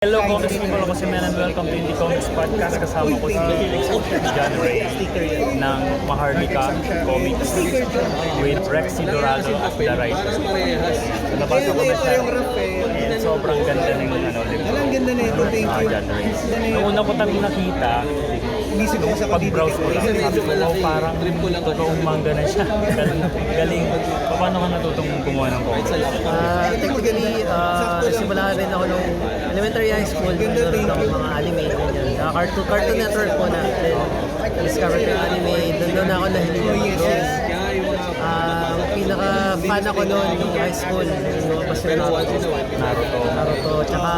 Hello comics people, ako si Mel and welcome to Indie Comics Podcast. Kasama ko si John Ray ng Maharlika Comics with Rexy Dorado as the writer. Nabasa ko na siya and sobrang ganda ng ano, libro. Ang ganda na ito, thank you. John Ray. Nung una ko tayong nakita, Inisip ko sa pag-browse ko lang, sabi ko, oh, parang totoong manga na siya. Galing. Galing. Paano ka natutong gumawa ng comics? Ah, technically, uh, simula rin ako nung elementary high school, nanonood ako ng mga anime. Uh, cartoon, cartoon network po na. Then, discover ko yung anime, doon doon ako nahilig ng drawing. Pinaka-fan ako noon nung high school, yung lumabas yung Naruto, Naruto. Naruto, tsaka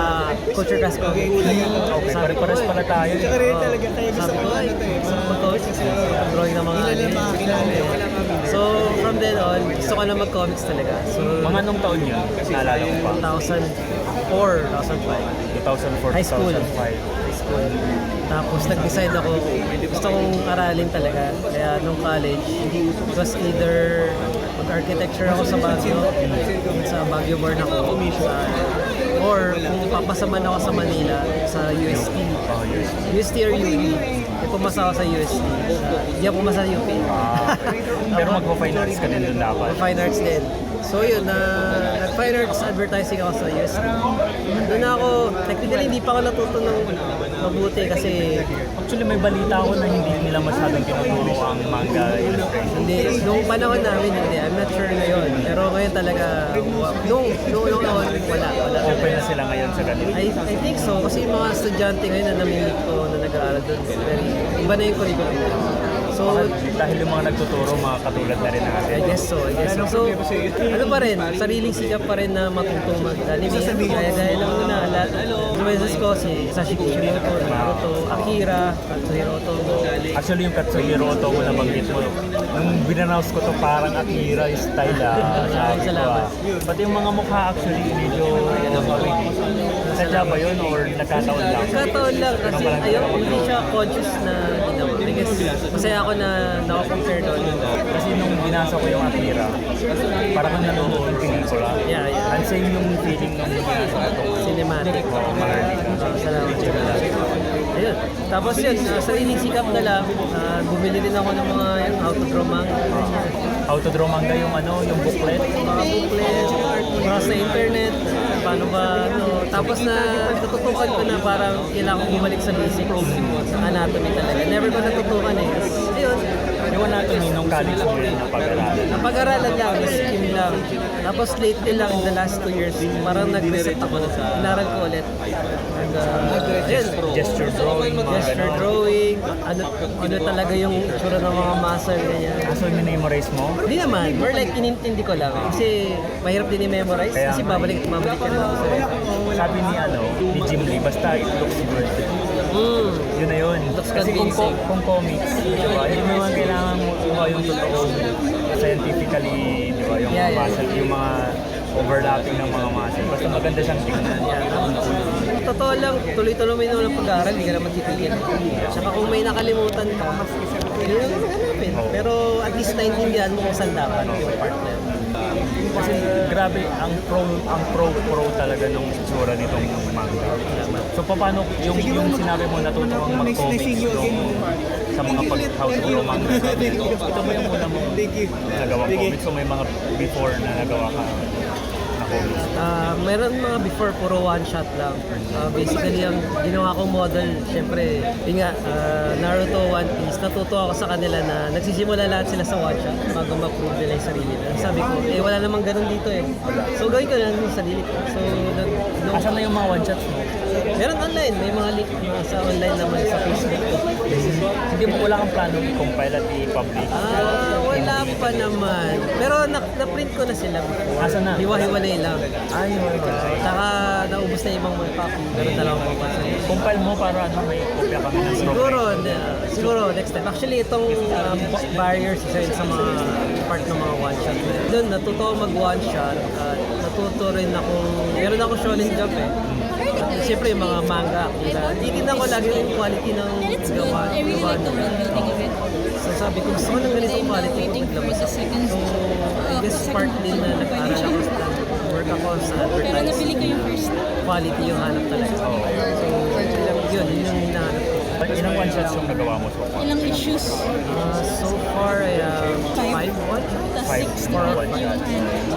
Culture Class Comic. Okay, pare-pares pala tayo. Tsaka rin talaga, kaya gusto Sabi ko ko, ano to eh. gusto ko mag-comics kasi drawing ng mga anime. mga. So, from then on, gusto ko na mag-comics talaga. So, Mga anong taon yun? Naalala ko pa. 2004, 2005. 2004, High school. 2005. High school. Tapos nag-decide ako, gusto kong aralin talaga. Kaya nung college, it was either mag-architecture ako sa Baguio, sa Baguio born ako, sa, or kung papasaman ako sa Manila, sa UST. Oh. UST or UP. Pumasa ako sa. Sa- Hindi ako pumasa sa UP. Ah, pero magpo-fine arts ka din doon dapat. Fine arts din. So yun, na nag-fine arts advertising ako sa UST. Doon ako, technically hindi pa ako natuto ng mabuti kasi Actually, may balita ako na hindi nila masyadong tinuturo ang manga illustration. hindi, nung panahon namin hindi, I'm not sure ngayon. Pero ngayon talaga, wa- nung, nung, nung noon, wala, wala. Open na sila ngayon sa ganito. I, I think so, kasi yung mga estudyante ngayon na namimit ko na nag-aaral doon, very, iba na yung curriculum. So, Dahil yung mga nagtuturo, mga katulad na rin natin. I guess so, I guess so. So, ano pa rin, sariling sikap pa rin na matutong mag-anime. Gaya gaya lang na lahat. Influences ko si Sashiki Kishimoto, Naruto, Akira, Katsuhiro Otomo. Actually, yung Katsuhiro Otomo na banggit mo, nung binanaus ko to parang Akira yung style ah. Sabi ko ah. Pati yung mga mukha actually, medyo sadya ba yun or nagkataon lang? Kataon lang kasi ayaw, hindi siya conscious na ginawa. I guess, masaya ako na nakakompare doon. Kasi nung binasa ko yung Akira, parang kung nanonood ng pelikula. Yeah, yeah. And same yung feeling nung binasa ko to. Cinematic. Oh, Maharlika. Uh, salamat sa Ayun. Tapos yun, uh, sariling sikap na lang. Uh, bumili din ako ng mga yun, how to draw manga. How to draw manga yung ano, yung booklet. mga booklet, mga sa internet, paano ba, ano. Tapos na natutukan ko na parang kailangan bumalik sa basics, anatomy talaga. Never ko natutukan eh. Tapos, ayun, Yung anatomy nung college mo yun na pag-aralan. napag-aralan lang, skim lang. Tapos lately lang, in the last two years, parang nag-reset ako. Naral ko ulit. And, uh, ayun, Gesture drawing, gesture drawing, ano, ano talaga yung tsura ng mga muscle, ganyan. Ah, so minimorize mo? Hindi naman, more like inintindi ko lang. Kasi mahirap din i-memorize. Kasi babalik, babalik ka lang sa Sabi ni ano, ni Jim Lee, basta it looks good. Mm. Yun na yun. Kasi kung, convincing. kung comics, di ba, hindi mo naman kailangan mo kuha yung totoong scientifically, di ba, yung Yeah, yeah. muscle, yung mga overlapping ng mga muscle. Basta maganda siyang tingnan. Totoo lang, tuloy-tuloy mo yung ng pag-aaral, hindi ka naman titigil. Tsaka kung may nakalimutan ka, hindi mo naman hanapin. Pero at least naintindihan mo kung saan dapat yung part na yun. Kasi grabe, ang pro, ang pro, pro talaga nung itsura nitong manga. So paano yung, yung sinabi mo natuto kang mag-comics yung sa mga pag how to draw manga. Ito ba yung una mong Thank you. nagawa comics o may mga before na nagawa ka comics? Ah, meron mga before puro one shot lang. Ah, basically ang ginawa kong model, syempre, yun nga, ah, Naruto, One Piece, natuto ako sa kanila na nagsisimula lahat sila sa one shot bago ma-prove nila yung sarili nila. Sabi ko, eh wala namang ganun dito eh. So gawin ko lang yung sarili ko. So, nag, nung, Asan na yung mga one shots mo? meron online, may mga link mga sa online naman sa Facebook. Hindi mo wala kang plano i-compile at i-publish. Ah, wala pa naman. Pero na, na-print ko na sila. Asan na? Hiwa-hiwalay lang. Ay, wala. Saka naubos na ibang mga copy. Meron na lang ako pa Compile mo para ano, may kopya kami ng. Siguro, uh, siguro next time. Actually, itong um, barriers isa yun sa mga part ng mga one shot. Doon, natuto ako mag one shot at natuto rin ako, meron ako shonen jump eh. Siyempre yung mga manga. Titignan ko lagi yung quality ng It's good. gawa. I really like the world building of it. So sabi ko, gusto ko ng ganitong quality Waiting kung for maglabas the ako. second So, I guess part din na nag-aaral ako sa nag-work ako sa Pero advertising. nabili ko yung first. Quality yung hanap talaga. So, yun, yun yung hinahanap ko. Ilang one shots yung nagawa mo so far? Ilang issues. Uh, so far, I have five Tapos Five six more na. one shots.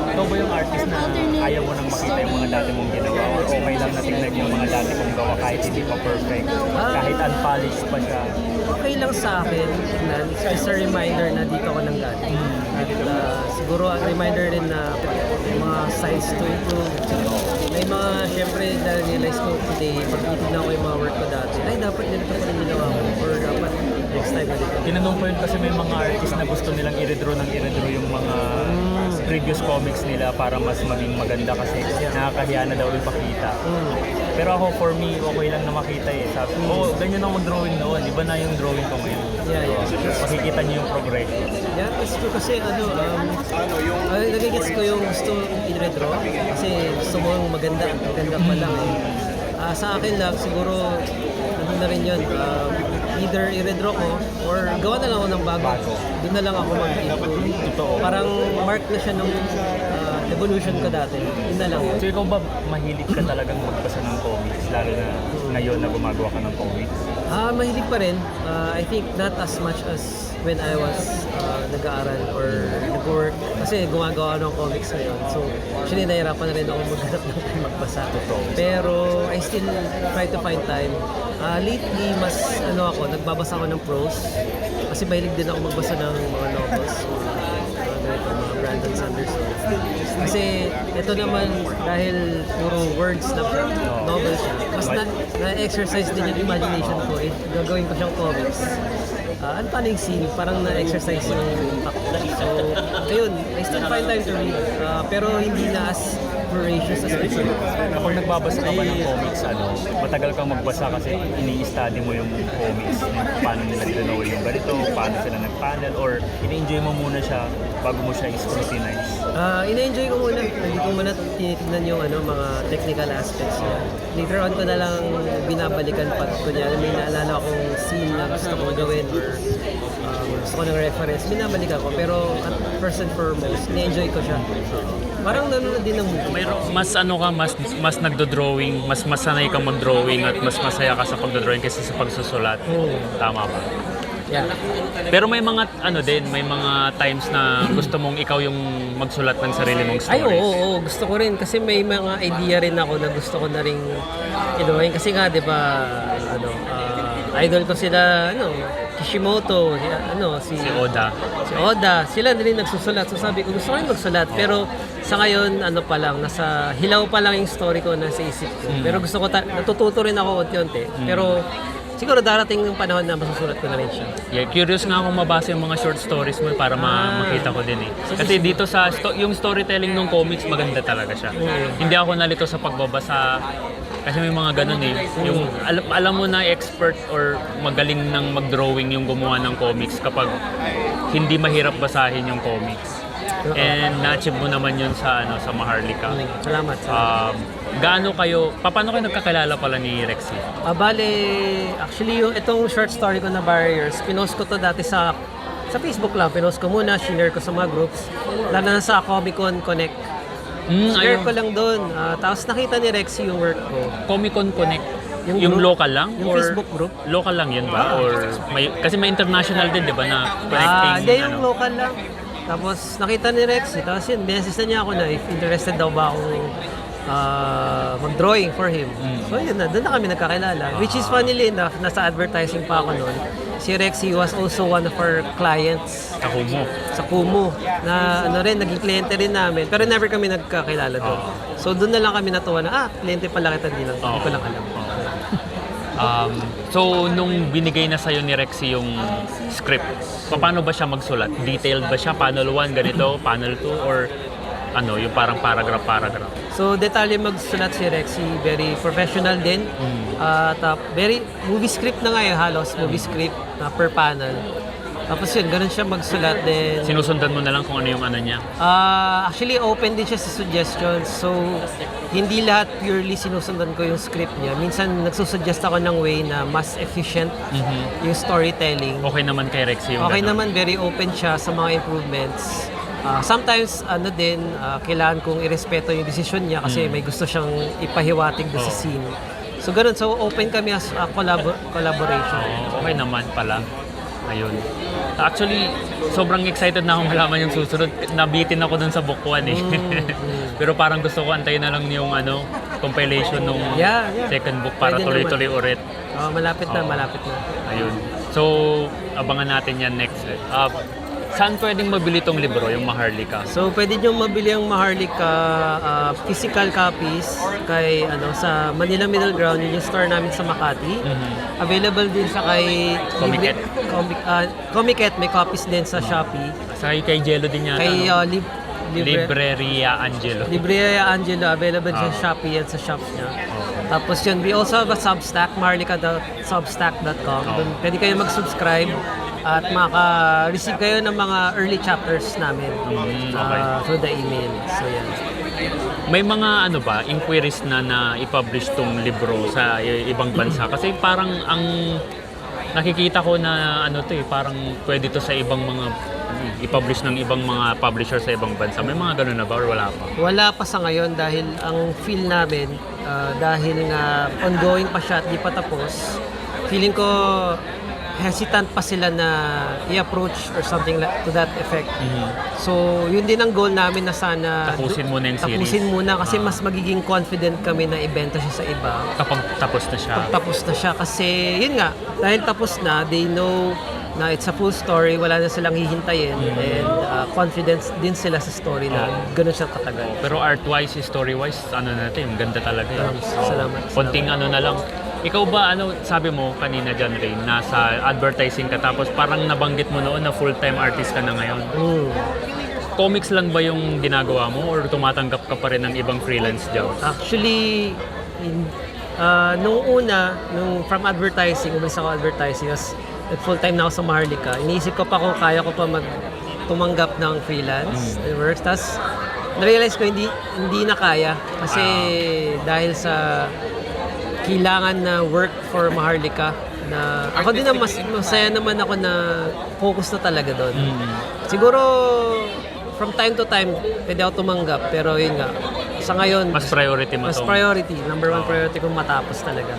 Ikaw ba yung artist na ayaw mo nang makita yung mga dati mong ginawa? Or okay lang na tingnan yung mga dati mong gawa kahit hindi pa perfect? Kahit unpolished pa siya? Okay lang sa akin, tignan. It's a reminder na dito ako nang galing. At uh, siguro a reminder rin na may mga sides to improve. May mga, syempre, na-realize ko today, pag titignan ko yung mga work ko dati, ay, dapat ganito pa rin ginawa ko. Or dapat next time ganito. Tinanong ko yun kasi may mga artist na gusto nilang i-redraw ng i-redraw yung mga previous comics nila para mas maging maganda kasi nakakahiya na daw ipakita. Mm. Pero ako, for me, okay lang na makita eh. Sabi ko, oh, ganyan ako mag-drawing noon. Iba na yung drawing ko ngayon. Yeah, yeah. Makikita niyo yung progression. Yeah, that's true kasi ano, um, ay, nagigets ko yung gusto i-redraw kasi gusto mo yung maganda, maganda pa lang eh. Ah, sa akin lang, siguro, ano na rin yun, um, either i-redraw ko or gawa na lang ako ng bago. Bago. Doon na lang ako mag-improve. Totoo. Parang mark na siya nung ah, evolution ko dati. Yun na lang yun. So ikaw ba mahilig ka talagang magbasa ng comics? Lalo na ngayon na gumagawa ka ng comics? Ah, mahilig pa rin. Ah, I think not as much as when I was nag-aaral or nag-work. Kasi gumagawa ako ng comics ngayon. So, actually, nahirapan na rin ako maghanap ng time magbasa. Pero, I still try to find time. Ah, lately, mas ano ako, nagbabasa ako ng prose. Kasi mahilig din ako magbasa ng mga novels. Mga ganito, mga Brandon Sanderson. Kasi ito naman, dahil puro words na novel siya, mas na, na-exercise din yung imagination ko. Eh, gagawin ko siyang comics. Uh, ano paano yung scene? Parang na-exercise yung impact. So, ayun, I still find time to read. Ah, pero hindi na as voracious as before. Kapag nagbabasa ka ba ng comics, ano, matagal kang magbasa kasi ini-study mo yung comics, paano nila ginawa yung ganito, paano sila nag-panel, or ini-enjoy mo muna siya bago mo siya i-scrutinize. Ah, ina-enjoy ko muna. Hindi ko muna tinitignan yung ano, mga technical aspects niya. Later on ko na lang binabalikan pag kunyari may naalala akong scene na gusto kong gawin or um, gusto ko ng reference, binabalikan ko. Pero at first and foremost, ina-enjoy ko siya. Parang nanonood din ng movie. Mayro, mas ano ka, mas mas nagdo-drawing, mas masanay kang mag-drawing at mas masaya ka sa pagdo-drawing kaysa sa pagsusulat. Oo. Tama ba? Yeah. Pero may mga ano din, may mga times na gusto mong ikaw yung magsulat ng sarili mong Ay, oo, stories. oo, oo. gusto ko rin kasi may mga idea rin ako na gusto ko na rin inuwain. Kasi nga, di ba, ano, ah, idol ko sila, ano, Kishimoto, si, ano, si, Si Oda. Si Oda, sila na rin nagsusulat. So sabi ko, gusto ko rin magsulat. Pero sa ngayon, ano pa lang, nasa hilaw pa lang yung story ko nasa isip ko. Pero gusto ko, ta- natututo rin ako unti-unti. Pero siguro darating yung panahon na masusulat ko na rin siya. Yeah, curious nga akong mabasa yung mga short stories mo para ma- Ah. makita ko din eh. Kasi dito sa sto- yung storytelling ng comics maganda talaga siya. Mm. Hindi ako nalito sa pagbabasa kasi may mga ganun eh. Yung alam, alam mo na expert or magaling ng mag-drawing yung gumawa ng comics kapag hindi mahirap basahin yung comics. And na-achieve mo naman yun sa ano sa Maharlika. Salamat. salamat. Um, gaano kayo, pa- paano kayo nagkakilala pala ni Rexy? Ah, bale, actually yung itong short story ko na Barriers, pinost ko to dati sa sa Facebook lang. Pinost ko muna, share ko sa mga groups. Lalo na sa Comic Con Connect. Mm, Share ayun. ko lang doon. Ah, tapos nakita ni Rexy yung work ko. Comic Con Connect. Yung Yung, group? local lang? Yung or Facebook group? Local lang yun ba? Or may, kasi may international din, di ba, na Ah, connecting, hindi yung ano? local lang. Tapos nakita ni Rexy, tapos yun, message na niya ako na if interested daw ba akong ah, mag-drawing for him. Mm. So yun na, doon na kami nagkakilala. Which is funnily enough, nasa advertising pa ako noon. Si Rexy was also one of our clients Ako mo. sa Kumu na ano rin, naging kliyente rin namin. Pero never kami nagkakilala doon. So doon na lang kami natuwa na, ah, kliyente pala kita, hindi lang, hindi ko lang alam. Um, so, nung binigay na sa'yo ni Rexy yung script, paano ba siya magsulat? Detailed ba siya? Panel 1, ganito? Panel 2? Or ano, yung parang paragraph-paragraph? So, detalye magsulat si Rexy, very professional din. At uh, very, movie script na nga yung halos, movie script na per panel. Tapos yun, ganun siya magsulat din. Sinusundan mo na lang kung ano yung ano niya. Ah, actually, open din siya sa suggestions. So, hindi lahat purely sinusundan ko yung script niya. Minsan, nagsusuggest ako ng way na mas efficient yung storytelling. Okay naman kay Rexy yung Okay ganun. naman, very open siya sa mga improvements. Ah, sometimes, ano din, ah, kailangan kong irespeto yung desisyon niya kasi may gusto siyang ipahiwatig doon sa Oo. scene. So, ganun. So, open kami as a collabo- collaboration. Oo, okay naman pala. Ayun. Actually, sobrang excited na akong malaman yung susunod. Nabitin ako dun sa book 1 eh. Pero parang gusto ko antayin na lang yung ano, compilation nung Yeah, yeah. second book para tuloy-tuloy ulit. Ah, malapit na, Oo. malapit na. Ayun. So, abangan natin yan next. Eh. Uh, saan pwedeng mabili tong libro, yung Maharlika? So, pwede nyo mabili ang Maharlika ah, physical copies kay ano sa Manila Middle Ground, yun yung store namin sa Makati. Available din sa kay Comiket. Comic, ah, Comiket, may copies din sa Shopee. Sa kay Jello din yata. Kay no? ah, Lib- Libre, Libreria Angelo. Libreria Angelo, available sa Ah. Shopee at sa shops niya. Tapos yun, we also have a Substack, marlica.substack.com. Doon pwede kayo mag-subscribe at maka-receive kayo ng mga early chapters namin Mm, ah, okay. through the email. So yan. May mga ano ba, inquiries na na i-publish tong libro sa i- ibang bansa? Kasi parang ang nakikita ko na ano to eh, parang pwede to sa ibang mga i-publish ng ibang mga publisher sa ibang bansa. May mga ganun na ba or wala pa? Wala pa sa ngayon dahil ang feel namin, ah, dahil nga ongoing pa siya at di pa tapos, feeling ko hesitant pa sila na i-approach or something like, to that effect. So, yun din ang goal namin na sana Tapusin muna yung series. Tapusin muna kasi Ah. mas magiging confident kami na ibenta siya sa iba. Kapag tapos na siya. Pag tapos na siya kasi yun nga, dahil tapos na, they know na it's a full story, wala na silang hihintayin and uh, confidence din sila sa story na Oh. ganun siya katagal. Pero art-wise, story-wise, ano natin, ganda talaga. Oo. salamat, Konting ano na lang. Ikaw ba, ano, sabi mo kanina John Ray, nasa advertising ka tapos parang nabanggit mo noon na full-time artist ka na ngayon. Mm. Comics lang ba yung ginagawa mo or tumatanggap ka pa rin ng ibang freelance jobs? Actually, in, uh, nung una, nung from advertising, umalis ako advertising, as full time na ako sa Maharlika, iniisip ko pa kung kaya ko pa mag tumanggap ng freelance Mm. works. Tapos, na-realize ko hindi, hindi na kaya. Kasi Ah. dahil sa kailangan na work for Maharlika, na ako din na mas masaya naman ako na focus na talaga doon. Mm. Siguro from time to time pwede ako tumanggap pero yun nga sa ngayon Mas priority mo mas to. priority number one priority kung matapos talaga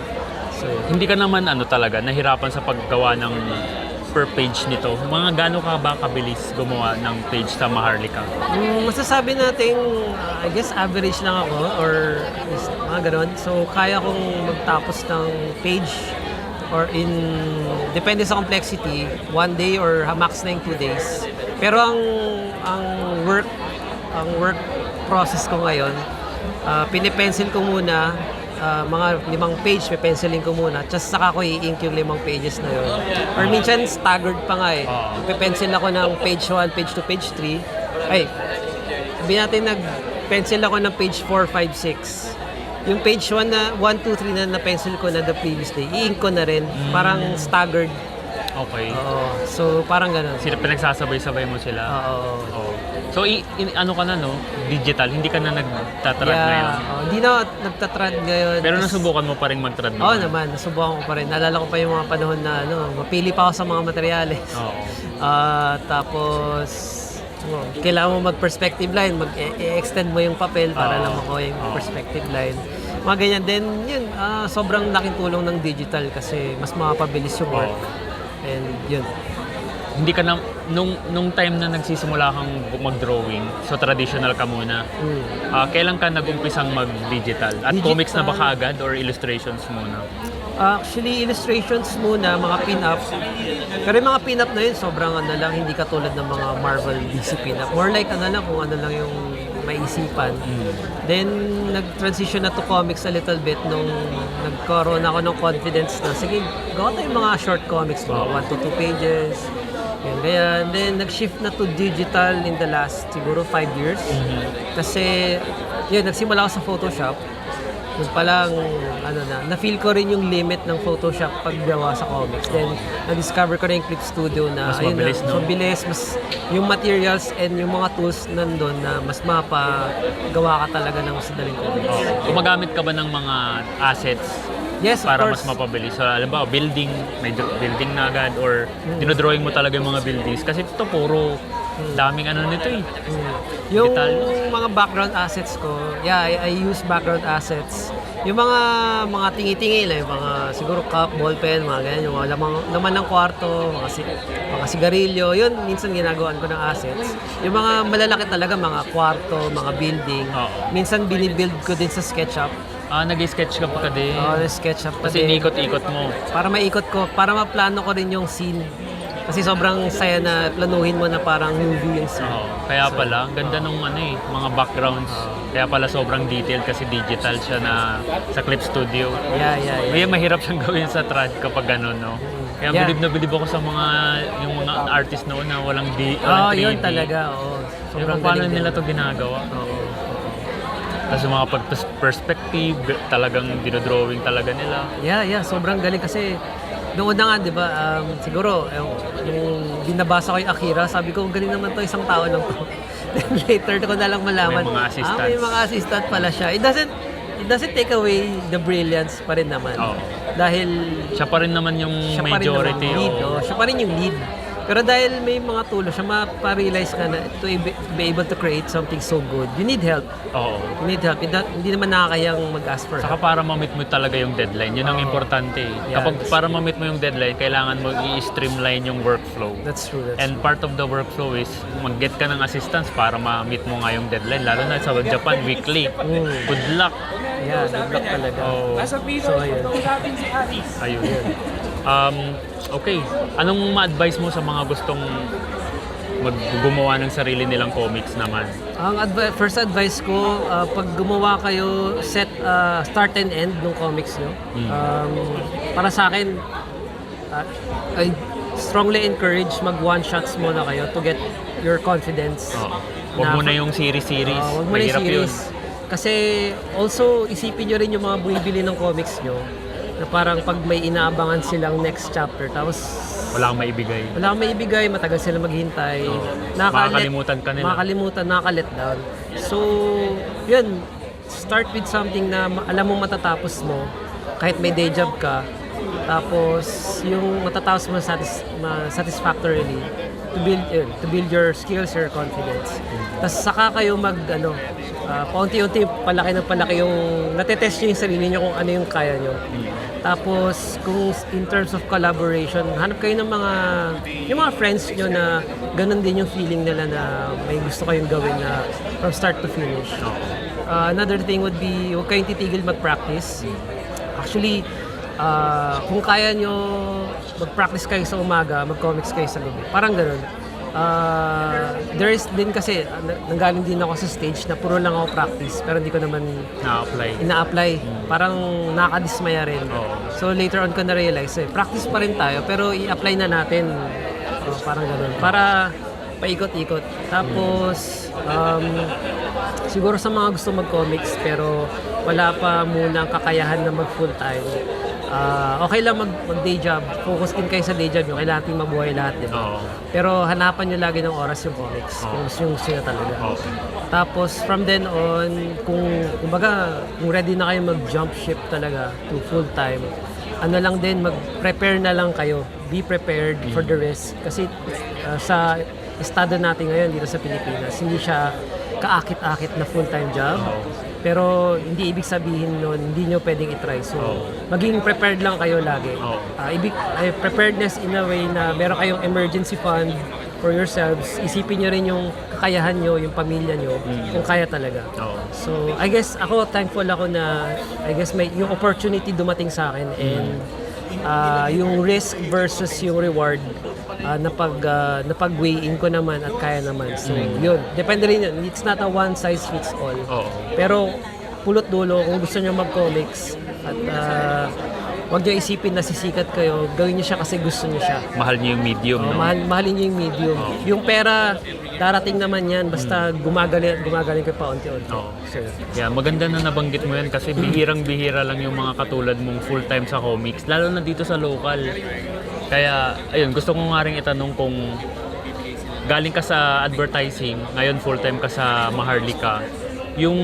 so yun. Hindi ka naman ano talaga, nahirapan sa paggawa ng per page nito. Mga gaano ka ba kabilis gumawa ng page sa Maharlika? Mm, masasabi natin uh, I guess average lang ako or is, mga ganon so kaya kong magtapos ng page or in depende sa complexity one day or max na yung two days pero ang ang work ang work process ko ngayon uh, pinipencil ko muna uh, mga limang page pencilin ko muna just saka ko i-ink yung limang pages na yun or minsan staggered pa nga eh Oo. pencil ako ng page 1 page 2 page 3 ay sabihin natin nag-pencil ako ng page 4, 5, 6. Yung page 1 na 1, 2, 3 na na-pencil ko na the previous day, i-ink ko na rin. Parang staggered. Okay. Oo. So, parang ganun. Sila pinagsasabay-sabay mo sila. Oo. Oo. So, i- in- ano ka na, no? Digital. Hindi ka na nagtatrad Yeah. ngayon. Oo. Hindi na ako nagtatrad ngayon. Pero Tas- nasubukan mo pa rin mag-trad Oo naman, nasubukan ko pa rin. Naalala ko pa yung mga panahon na ano, mapili pa ako sa mga materyales. Oo. Ah, tapos oh, kailangan mo mag-perspective line, mag-extend mo yung papel para Oo. lang makuha yung Oo. perspective line. Mga ganyan. Then, yun, ah, sobrang laking tulong ng digital kasi mas mapabilis yung work. Oo. And yun. Hindi ka na, nung, nung time na nagsisimula kang mag-drawing, so traditional ka muna, Mm. ah, kailan ka nag-umpisang mag-digital? At Digital. comics na ba kaagad or illustrations muna? Actually, illustrations muna, mga pin-up. Pero yung mga pin-up na yun, sobrang ano lang, hindi katulad ng mga Marvel DC pin-up. More like ano lang, kung ano lang yung maisipan. Then, nag-transition na to comics a little bit nung nagkaroon ako ng confidence na, sige, gawa tayong mga short comics, mga 1 to 2 pages. Yan, ganyan. Then, nag-shift na to digital in the last, siguro 5 years. Kasi, yun, nagsimula ako sa Photoshop. Yung palang, ano na, na-feel ko rin yung limit ng Photoshop paggawa sa comics. Then, na-discover ko rin yung Clip Studio na, Mas ayun mabilis, na, no? mabilis, mas, yung materials and yung mga tools nandun na mas mapagawa ka talaga ng mas madaling comics. Gumagamit ka ba ng mga assets Yes, of para course. mas mapabilis? So, alam ba, building, may building na agad or dinodrawing mo talaga yung mga buildings? Kasi ito puro Daming ano nito eh. Yung Detalye. mga background assets ko, yeah, I, I use background assets. Yung mga mga tingi-tingi lang, yung mga siguro cup, ballpen, mga ganyan, yung mga lamang, laman ng kwarto, mga, si, mga sigarilyo, yun minsan ginagawan ko ng assets. Yung mga malalaki talaga, mga kwarto, mga building, Oo. minsan binibuild ko din sa SketchUp. Ah, nag-sketch ka pa ka din. Oh, SketchUp pa Kasi din. inikot-ikot mo. Para maikot ko, para maplano ko rin yung scene. Kasi sobrang saya na planuhin mo na parang movie yung scene. Oo. Kaya pala, ang ganda nung ano eh, mga backgrounds. Kaya pala sobrang detailed kasi digital siya na sa Clip Studio. Yeah, yeah, yeah. Kaya mahirap siyang gawin sa trad kapag gano'n, no? Kaya Yeah. bilib na bilib ako sa mga yung mga artist noon na walang di Oo, walang 3D. Ah, yun talaga. Oo. Sobrang paano galing nila to ginagawa? Oo. Tapos yung mga pag-perspective, talagang dinodrawing talaga nila. Yeah, yeah. Sobrang galing kasi noong una nga, di ba, um, siguro, yung, yung binabasa ko yung Akira, sabi ko, galing naman to, isang tao lang to. Then later ko na lang malaman, May mga ah, may assistants. mga assistant pala siya. It doesn't, it doesn't take away the brilliance pa rin naman. Oo. Dahil Siya pa rin naman yung siya pa rin naman majority. lead. Oh. Siya pa rin yung lead. Pero dahil may mga tulong siya, maparealize ka na to be be able to create something so good, you need help. Oo. You need help. Hindi, hindi naman nakakayang mag-ask for Saka help. para ma-meet mo talaga yung deadline, yun ang Oo. importante. eh. Yeah, Kapag that's para ma-meet mo yung deadline, kailangan mo i-streamline yung workflow. That's true. That's And part of the workflow is mag-get ka ng assistance para ma-meet mo nga yung deadline. Lalo na sa Japan, weekly. Good luck. Yeah, good luck talaga. Oh, So, ayun. ayun. Um, okay. Anong ma-advise mo sa mga gustong maggumawa ng sarili nilang comics naman? Ang advi- first advice ko, uh, pag gumawa kayo, set uh, start and end ng comics nyo. Mm. Um, para sa akin, uh, I strongly encourage mag one-shots muna kayo to get your confidence. Oo. Huwag mo na yung series-series. Ah, wag mo na yung series. yun. Kasi also isipin nyo rin yung mga bumibili ng comics nyo na parang pag may inaabangan silang next chapter tapos Wala kang maibigay. wala kang maibigay, matagal sila maghintay. Oo. Makakalimutan ka nila. Makakalimutan, nakaka-let down. So, yun, start with something na ma- alam mo matatapos mo kahit may day job ka. Tapos, yung matatapos mo satis- ma- satisfactorily to build yun, to build your skills, your confidence. Tapos saka kayo mag ano, ah, paunti-unti palaki ng palaki yung natetest nyo yung sarili nyo kung ano yung kaya nyo. Tapos kung in terms of collaboration, hanap kayo ng mga yung mga friends nyo na ganun din yung feeling nila na may gusto kayong gawin na from start to finish. Ah, another thing would be huwag kayong titigil mag-practice. Actually, ah, kung kaya nyo mag-practice kayo sa umaga, mag-comics kayo sa gabi. Parang ganun. Ah, there is din kasi, na- nanggaling din ako sa stage na puro lang ako practice pero hindi ko naman Na-apply. ina-apply. Parang nakadismaya rin. Oo. So later on ko na-realize, eh, practice pa rin tayo pero i-apply na natin. Oh, parang ganun. Para paikot-ikot. Tapos, um, siguro sa mga gusto mag-comics pero wala pa muna ang kakayahan na mag full time. Ah, okay lang mag, mag day job. Focus din kayo sa day job nyo. Kailangan natin mabuhay lahat, di ba? Oo. Pero hanapan nyo lagi ng oras yung comics. Oo. Kung gusto nyo gusto nyo talaga. Oo. Tapos from then on, kung kumbaga, kung ready na kayo mag-jump ship talaga to full time, ano lang din, mag-prepare na lang kayo. Be prepared for the risk. Kasi uh, sa estado natin ngayon dito sa Pilipinas, hindi siya kaakit-akit na full-time job. Pero hindi ibig sabihin nun, hindi nyo pwedeng itry. So, Oo. maging prepared lang kayo lagi. Oo. Ah, ibig, ay, preparedness in a way na meron kayong emergency fund for yourselves. Isipin nyo rin yung kakayahan nyo, yung pamilya nyo, kung kaya talaga. Oo. So, I guess ako thankful ako na I guess may yung opportunity dumating sa akin and ah, yung risk versus yung reward uh, napag ah, napag-weigh in ko naman at kaya naman. So, yun. Depende rin yun. It's not a one size fits all. Oo. Pero pulot dulo kung gusto niyo mag-comics at uh, wag niyo isipin na sisikat kayo, gawin niyo siya kasi gusto niyo siya. Mahal niyo yung medium, Oh, no? mahal, mahalin niyo yung medium. Yung pera, darating naman yan basta gumagaling, gumagaling kayo pa unti-unti. Oo. So, Yeah, maganda na nabanggit mo yan kasi bihirang-bihira lang yung mga katulad mong full-time sa comics, lalo na dito sa local. Kaya, ayun, gusto ko nga rin itanong kung galing ka sa advertising, ngayon full-time ka sa Maharlika, yung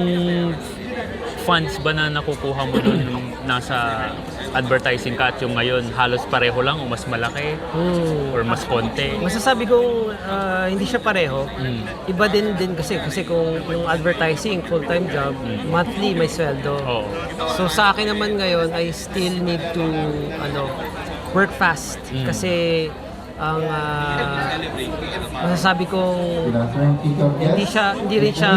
funds ba na nakukuha mo dun nasa advertising at yung ngayon halos pareho lang o mas malaki Hmm. or mas konti? Masasabi kong ah, hindi siya pareho. Mm. Iba din din kasi kasi kung yung advertising full-time job, monthly may sweldo. Oo. So sa akin naman ngayon I still need to ano work fast Mm. kasi ang ah, masasabi kong hindi siya hindi rin siya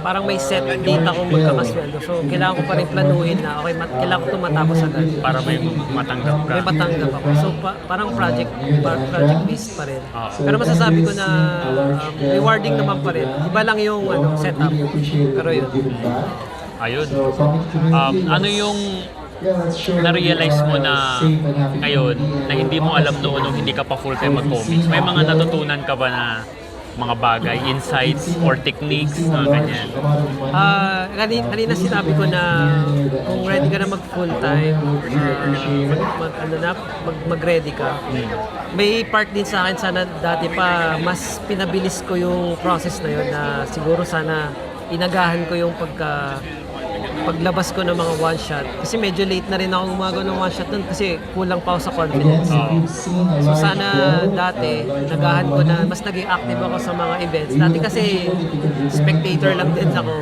parang may set date ako magkakasweldo. So kailangan ko pa rin planuhin na okay mat, kailangan ko ito matapos agad. Para may matanggap ka. May matanggap ako. So pa- parang project pa- project based pa rin. Oo. Pero masasabi ko na um, rewarding naman pa rin. Iba lang yung ano setup. Pero yun. Ayun. Um, ano yung na-realize mo na ngayon na hindi mo alam noon nung hindi ka pa full-time mag-comics? May mga natutunan ka ba na mga bagay, insights, or techniques na ganyan? Ah, kanina, kanina sinabi ko na kung ready ka na mag full time, mag, mag, ano na, mag, mag-ready ka. May part din sa akin sana dati pa mas pinabilis ko yung process na yun na siguro sana inagahan ko yung pagka paglabas ko ng mga one shot kasi medyo late na rin ako gumagawa ng one shot nun kasi kulang pa ako sa confidence. So sana dati, nagahan ko na mas naging active ako sa mga events. Dati kasi spectator lang din ako.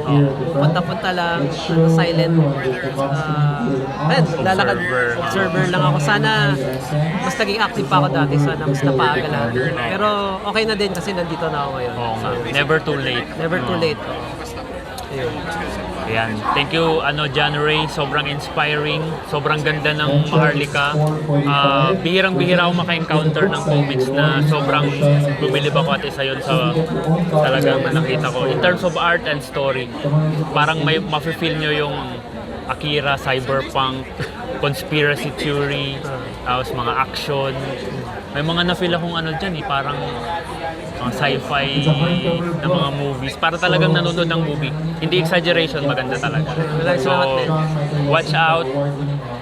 Pupunta-punta lang, ano, silent. Uh, ayun, lalakad, Observer. lang ako. Sana mas naging active pa ako dati. Sana mas napaaga lahat. Pero okay na din kasi nandito na ako ngayon. Nga. Never too late. Never too Oo. late. Ayun. Ayan. Thank you, ano, Ray. Sobrang inspiring. Sobrang ganda ng Maharlika. Ah, bihirang-bihira ako maka-encounter ng comics na sobrang bumilib ako at isa yun sa talagang nakita ko. In terms of art and story, parang may mafe-feel nyo yung Akira, cyberpunk, conspiracy theory, tapos mga action. May mga na-feel akong ano dyan eh, parang mga sci-fi na mga movies. Para talagang nanonood ng movie. Hindi exaggeration, maganda talaga. So, salamat din. watch out.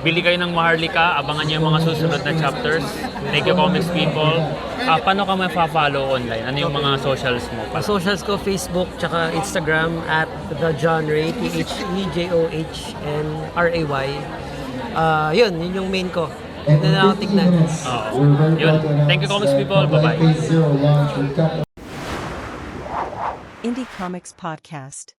Bili kayo ng Maharlika. Abangan nyo yung mga susunod na chapters. Thank you, comics people. Ah, paano ka ma-follow online? Ano yung mga socials mo? Ang socials ko, Facebook, tsaka Instagram at The John Ray, E T-H-E-J-O-H-N-R-A-Y. Ah, yun, yun yung main ko. Yun na lang ako tignan. Oo. Yun. Thank you, comics people. Bye-bye. Indie Comics Podcast.